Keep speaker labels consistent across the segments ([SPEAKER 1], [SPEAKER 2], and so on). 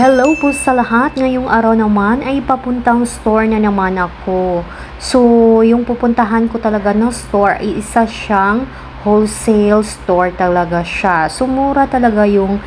[SPEAKER 1] Hello po sa lahat. Ngayong araw naman ay papuntang store na naman ako. So, yung pupuntahan ko talaga na store ay isa siyang wholesale store talaga siya. So, mura talaga yung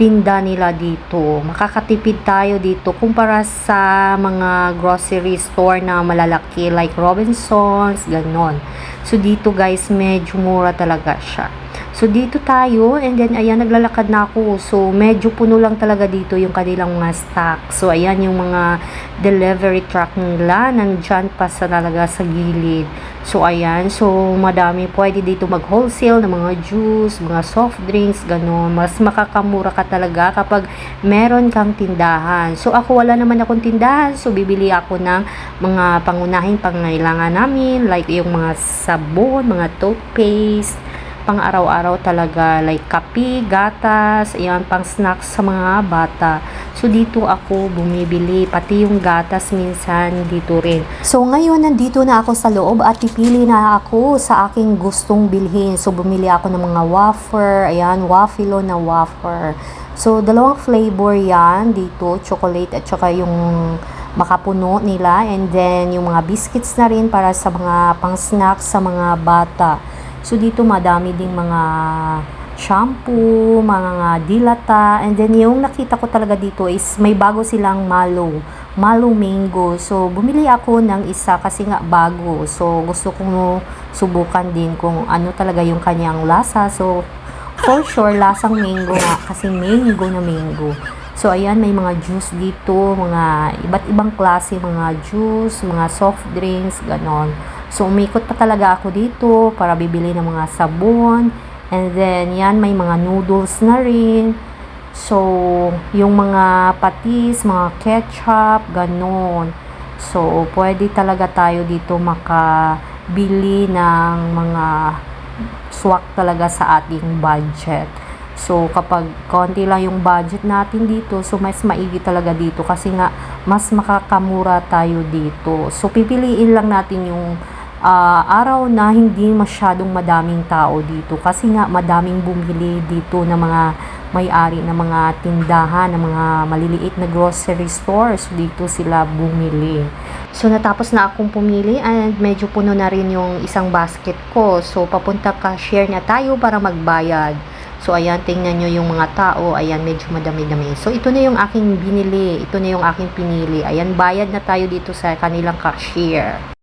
[SPEAKER 1] tinda nila dito. Makakatipid tayo dito kumpara sa mga grocery store na malalaki like Robinsons, ganon. So, dito guys, medyo mura talaga siya. So, dito tayo, and then, ayan, naglalakad na ako. So, medyo puno lang talaga dito yung kanilang mga stock. So, ayan, yung mga delivery truck nila, nandyan pa sa talaga sa gilid. So, ayan, so, madami pwede dito mag-wholesale ng mga juice, mga soft drinks, gano'n. Mas makakamura ka talaga kapag meron kang tindahan. So, ako wala naman akong tindahan. So, bibili ako ng mga pangunahing pangailangan namin, like yung mga sabon, mga toothpaste, pang araw-araw talaga like kape, gatas, ayan pang snacks sa mga bata. So dito ako bumibili pati yung gatas minsan dito rin. So ngayon nandito na ako sa loob at pipili na ako sa aking gustong bilhin. So bumili ako ng mga wafer, ayan wafilo na wafer. So dalawang flavor yan dito, chocolate at saka yung makapuno nila and then yung mga biscuits na rin para sa mga pang snacks sa mga bata. So, dito madami ding mga shampoo, mga dilata, and then yung nakita ko talaga dito is may bago silang malo, malo mango. So, bumili ako ng isa kasi nga bago. So, gusto kong subukan din kung ano talaga yung kanyang lasa. So, for sure, lasang mango nga kasi mango na mango. So, ayan, may mga juice dito, mga iba't ibang klase, mga juice, mga soft drinks, ganon. So, umikot pa talaga ako dito para bibili ng mga sabon. And then, yan, may mga noodles na rin. So, yung mga patis, mga ketchup, ganon. So, pwede talaga tayo dito makabili ng mga swak talaga sa ating budget. So, kapag konti lang yung budget natin dito, so mas maigi talaga dito kasi nga mas makakamura tayo dito. So, pipiliin lang natin yung uh, araw na hindi masyadong madaming tao dito kasi nga madaming bumili dito ng mga may-ari ng mga tindahan, ng mga maliliit na grocery stores. Dito sila bumili. So, natapos na akong pumili and medyo puno na rin yung isang basket ko. So, papunta cashier na tayo para magbayad. So, ayan, tingnan nyo yung mga tao. Ayan, medyo madami-dami. So, ito na yung aking binili. Ito na yung aking pinili. Ayan, bayad na tayo dito sa kanilang cashier.